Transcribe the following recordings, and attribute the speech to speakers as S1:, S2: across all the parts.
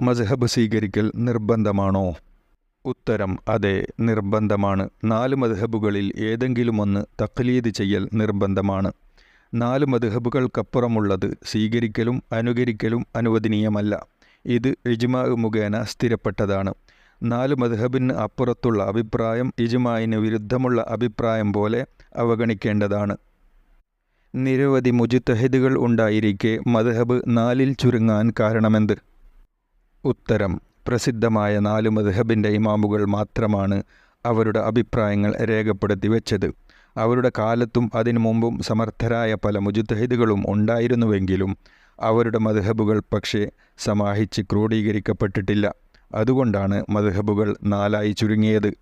S1: മസ്ഹബ് സ്വീകരിക്കൽ നിർബന്ധമാണോ? ഉത്തരം അതെ നിർബന്ധമാണ്. നാല് മദ്ഹബുകളിൽ ഏതെങ്കിലും ഒന്ന് തക്ലീദ് ചെയ്യൽ നിർബന്ധമാണ്. നാല് മദ്ഹബുകൾക്കപ്പുറമുള്ളത് സ്വീകരിക്കലും അനുകരിക്കലും അനുവദനീയമല്ല. ഇത് ഇജ്മാ മുഖേന സ്ഥിരപ്പെട്ടതാണ്. നാല് മദ്ഹബിന് അപ്പുറത്തുള്ള അഭിപ്രായം ഇജ്മായിന് വിരുദ്ധമുള്ള അഭിപ്രായം പോലെ അവഗണിക്കേണ്ടതാണ്. നിരവധി മുജിത്തഹിദുകൾ ഉണ്ടായിരിക്കെ മദ്ഹബ് നാലിൽ ചുരുങ്ങാൻ കാരണമെന്ത്? ഉത്തരം. പ്രസിദ്ധമായ നാലു മദ്ഹബിന്റെ ഇമാമുകൾ മാത്രമാണ് അവരുടെ അഭിപ്രായങ്ങൾ രേഖപ്പെടുത്തി വെച്ചത്. അവരുടെ കാലത്തും അതിനു മുമ്പും സമർത്ഥരായ പല മുജുദ്ദഹിദുകളും ഉണ്ടായിരുന്നുവെങ്കിലും അവരുടെ മദ്ഹബുകൾ പക്ഷേ സമാഹിച്ച് ക്രോഡീകരിക്കപ്പെട്ടിട്ടില്ല. അതുകൊണ്ടാണ് മദ്ഹബുകൾ നാലായി ചുരുങ്ങിയത്.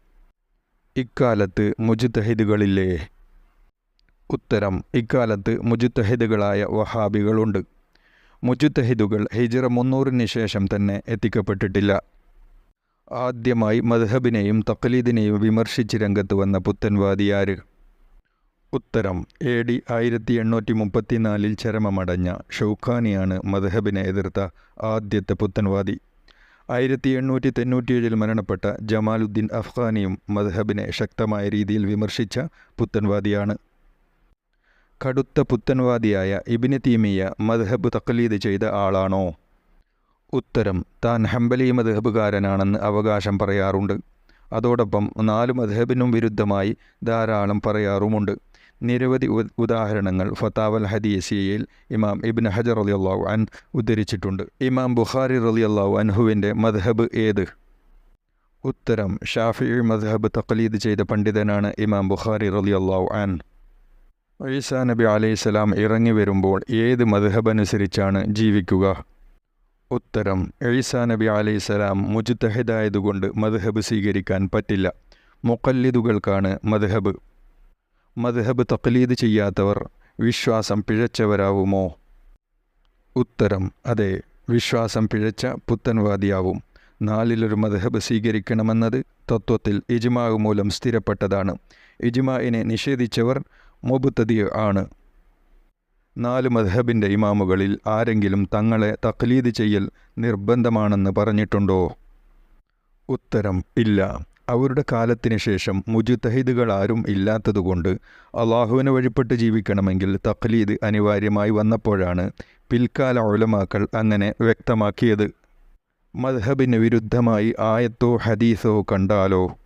S1: ഇക്കാലത്ത് മുജുദ്ദഹിദുകളില്ലേ ഉത്തരം. ഇക്കാലത്ത് മുജുത്തഹിദുകളായ വഹാബികളുണ്ട്. മുജുത്തഹിദുകൾ ഹിജിറ മുന്നൂറിന് ശേഷം തന്നെ എത്തിക്കപ്പെട്ടിട്ടില്ല. ആദ്യമായി മദ്ഹബിനെയും തക്ലീദിനെയും വിമർശിച്ച് രംഗത്ത് വന്ന പുത്തൻവാദിയാര് ഉത്തരം എ ഡി ആയിരത്തി എണ്ണൂറ്റി മുപ്പത്തിനാലിൽ ചരമമടഞ്ഞ ഷൗഖാനിയാണ് മദ്ഹബിനെ എതിർത്ത ആദ്യത്തെ പുത്തൻവാദി ആയിരത്തി എണ്ണൂറ്റി തൊണ്ണൂറ്റിയേഴിൽ മരണപ്പെട്ട ജമാലുദ്ദീൻ അഫ്ഗാനിയും മദ്ഹബിനെ ശക്തമായ രീതിയിൽ വിമർശിച്ച പുത്തൻവാദിയാണ് കടുത്ത പുത്തൻവാദിയായ ഇബിന് തീമിയ മദ്ഹബ് തക്ലീദ് ചെയ്ത ആളാണോ? ഉത്തരം താൻ ഹംബലി മദ്ഹബുകാരനാണെന്ന് അവകാശം പറയാറുണ്ട്. അതോടൊപ്പം നാല് മദ്ഹബിനും വിരുദ്ധമായി ധാരാളം പറയാറുമുണ്ട്. നിരവധി ഉദാഹരണങ്ങൾ ഫത്താവൽ ഹദീസിയയിൽ ഇമാം ഇബിൻ ഹജർ അള്ളാഹു അൻ ഉദ്ധരിച്ചിട്ടുണ്ട്. ഇമാം ബുഖാരി അള്ളാഹു അൻഹുവിന്റെ മദ്ഹബ് ഏത്? ഉത്തരം ഷാഫി മദ്ഹബ് തക്ലീദ് ചെയ്ത പണ്ഡിതനാണ് ഇമാം ബുഖാരി റലി അള്ളാഹു അൻ ഈസാ നബി അലൈഹിസ്സലാം ഇറങ്ങി വരുമ്പോൾ ഏത് മധുഹബനുസരിച്ചാണ് ജീവിക്കുക? ഉത്തരം ഈസാ നബി അലൈഹിസ്സലാം മുജ്തഹിദായതുകൊണ്ട് മധുഹബ് സ്വീകരിക്കാൻ പറ്റില്ല. മുക്കല്ലിദുകൾക്കാണ് മധുഹബ് മധുഹബ് തക്ലീദ് ചെയ്യാത്തവർ വിശ്വാസം പിഴച്ചവരാവുമോ? ഉത്തരം അതെ വിശ്വാസം പിഴച്ച പുത്തൻവാദിയാവും. നാലിലൊരു മദ്ഹബ് സ്വീകരിക്കണമെന്നത് തത്വത്തിൽ ഇജ്മാവ് മൂലം സ്ഥിരപ്പെട്ടതാണ്. ഇജ്മാഇനെ നിഷേധിച്ചവർ മുബുത്തതി ആണ് നാല് മദ്ഹബിന്റെ ഇമാമുകളിൽ ആരെങ്കിലും തങ്ങളെ തക്ലീദ് ചെയ്യൽ നിർബന്ധമാണെന്ന് പറഞ്ഞിട്ടുണ്ടോ? ഉത്തരം ഇല്ല. അവരുടെ കാലത്തിന് ശേഷം മുജുതഹിദുകൾ ആരും ഇല്ലാത്തതുകൊണ്ട് അള്ളാഹുവിനെ വഴിപ്പെട്ട് ജീവിക്കണമെങ്കിൽ തഖ്ലീദ് അനിവാര്യമായി വന്നപ്പോഴാണ് പിൽക്കാല ഉലമാക്കൾ അങ്ങനെ വ്യക്തമാക്കിയത്. മദ്ഹബിന് വിരുദ്ധമായി ആയത്തോ ഹദീസോ കണ്ടാലോ?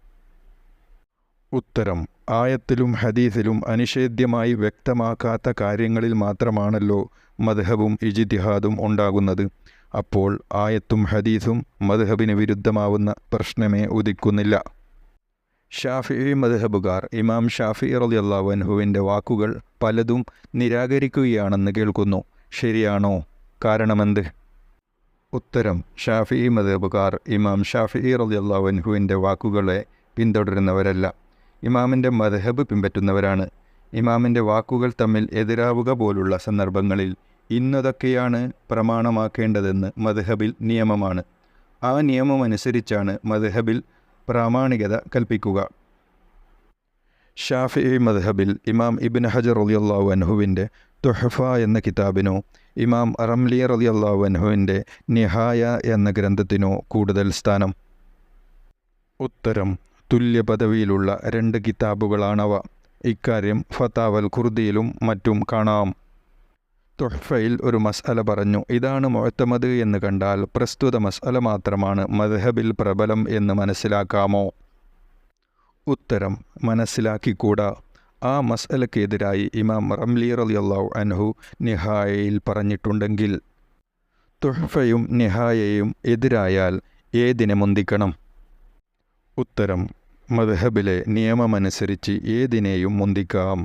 S1: ഉത്തരം. ആയത്തിലും ഹദീസിലും അനിഷേധ്യമായി വ്യക്തമാക്കാത്ത കാര്യങ്ങളിൽ മാത്രമാണല്ലോ മദ്ഹബും ഇജിതിഹാദും ഉണ്ടാകുന്നത്. അപ്പോൾ ആയത്തും ഹദീസും മദ്ഹബിന് വിരുദ്ധമാവുന്ന പ്രശ്നമേ ഉദിക്കുന്നില്ല. ഷാഫി മദ്ഹബുകാർ ഇമാം ഷാഫി റളിയല്ലാഹു അൻഹുവിന്റെ വാക്കുകൾ പലതും നിരാകരിക്കുകയാണെന്ന് കേൾക്കുന്നു. ശരിയാണോ? കാരണമെന്ത്? ഉത്തരം. ഷാഫി മദ്ഹബുകാർ ഇമാം ഷാഫി റളിയല്ലാഹു അൻഹുവിന്റെ വാക്കുകളെ പിന്തുടരുന്നവരല്ല. ഇമാമിന്റെ മദ്ഹബ് പിൻപറ്റുന്നവരാണ്. ഇമാമിന്റെ വാക്കുകൾ തമ്മിൽ എതിരാവുക പോലുള്ള സന്ദർഭങ്ങളിൽ ഇന്നതൊക്കെയാണ് പ്രമാണമാക്കേണ്ടതെന്ന് മദ്ഹബിൽ നിയമമാണ്. ആ നിയമമനുസരിച്ചാണ് മദ്ഹബിൽ പ്രാമാണികത കൽപ്പിക്കുക. ഷാഫി മദ്ഹബിൽ ഇമാം ഇബിൻ ഹജർ റളിയല്ലാഹു അൻഹുവിന്റെ തുഹഫ എന്ന കിതാബിനോ ഇമാം റംലി റളിയല്ലാഹു അൻഹുവിന്റെ നിഹായ എന്ന ഗ്രന്ഥത്തിനോ കൂടുതൽ സ്ഥാനം. ഉത്തരം തുല്യ പദവിയിലുള്ള രണ്ട് കിതാബുകളാണവ. ഇക്കാര്യം ഫത്താവൽ ഖുർദിയിലും മറ്റും കാണാം. തുഹ്ഫയിൽ ഒരു മസ്അല പറഞ്ഞു ഇതാണ് മുഴത്തമത് എന്ന് കണ്ടാൽ പ്രസ്തുത മസ്അല മാത്രമാണ് മദ്ഹബിൽ പ്രബലം എന്ന് മനസ്സിലാക്കാമോ? ഉത്തരം മനസ്സിലാക്കിക്കൂടാ. ആ മസ്അലക്കെതിരായി ഇമാം റംലി റളിയല്ലാഹു അൻഹു നിഹായയിൽ പറഞ്ഞിട്ടുണ്ടെങ്കിൽ. തുഹ്ഫയും നിഹായയും എതിരായാൽ ഏതിനെ മുന്തിക്കണം ഉത്തരം മദ്ഹബിലെ നിയമമനുസരിച്ച് ഏതിനെയും മുന്തിക്കാം.